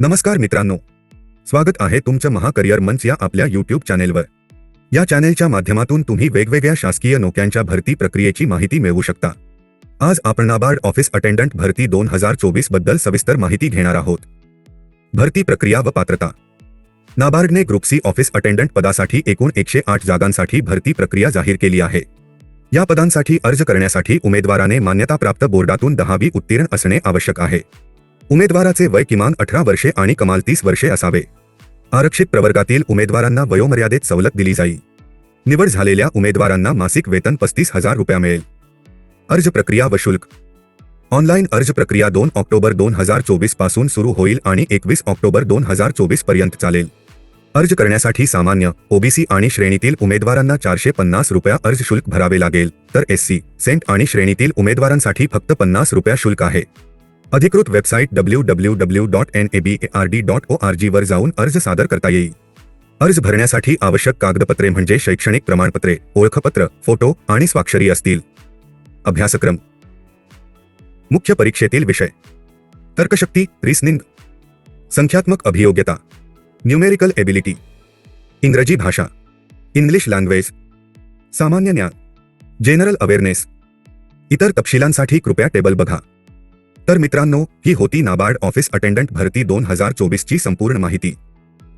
नमस्कार मित्रांनो. स्वागत आहे तुमचं महाकरिअर मंच या आपल्या यूट्यूब चॅनेलवर. या चॅनेलच्या माध्यमातून तुम्ही वेगवेगळ्या शासकीय नोक्यांच्या भरती प्रक्रियेची माहिती मिळवू शकता. आज आपण नाबार्ड ऑफिस अटेंडंट भरती दोन हजार चोवीसबद्दल सविस्तर माहिती घेणार आहोत. भरती प्रक्रिया व पात्रता. नाबार्डने ग्रुप सी ऑफिस अटेंडंट पदासाठी एकूण एकशे आठ जागांसाठी भरती प्रक्रिया जाहीर केली आहे. या पदांसाठी अर्ज करण्यासाठी उमेदवाराने मान्यताप्राप्त बोर्डातून दहावी उत्तीर्ण असणे आवश्यक आहे. उमेदवाराचे वय किमान अठरा वर्षे आणि कमाल तीस वर्षे असावे. आरक्षित प्रवर्गातील उमेदवारांना वयोमर्यादेत सवलत दिली जाईल निवड झालेल्या उमेदवारांना मासिक वेतन पस्तीस हजार रुपया मिळेल. अर्ज प्रक्रिया व शुल्क. ऑनलाईन अर्ज प्रक्रिया दोन ऑक्टोबर दोन हजार चोवीसपासून सुरू होईल आणि एकवीस ऑक्टोबर दोन हजार चोवीसपर्यंत चालेल. अर्ज करण्यासाठी सामान्य ओबीसी आणि श्रेणीतील उमेदवारांना चारशे पन्नास रुपया अर्ज शुल्क भरावे लागेल तर एससी सेंट आणि श्रेणीतील उमेदवारांसाठी फक्त पन्नास रुपया शुल्क आहे. अधिकृत website W W W dot N A B R D dot O R जीवर जाऊन अर्ज़ सादर करता येईल. अर्ज़ भरण्यासाठी आवश्यक कागदपत्रे म्हणजे शैक्षणिक प्रमाणपत्रे, ओळखपत्र, फ़ोटो आणि स्वाक्षरी असतील. अभ्यासक्रम. मुख्य परीक्षेतील विषय. तर्कशक्ती, रिसनिंग. संख्यात्मक अभियोग्यता. Numerical ability. इंग्रजी भाषा. English language. सामान्य ज्ञान. General awareness. इतर तपशिलांसाठी कृपया टेबल बघा. तर मित्रांनो ही होती नाबार्ड ऑफिस अटेंडंट भरती दोन हजार चोवीसची संपूर्ण माहिती.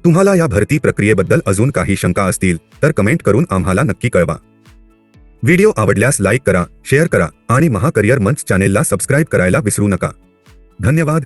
तुम्हाला या भरती प्रक्रियेबद्दल अजून काही शंका असतील तर कमेंट करून आम्हाला नक्की कळवा. व्हिडिओ आवडल्यास लाईक करा शेअर करा आणि महाकरिअर मंच चॅनेलला सबस्क्राईब करायला विसरू नका. धन्यवाद.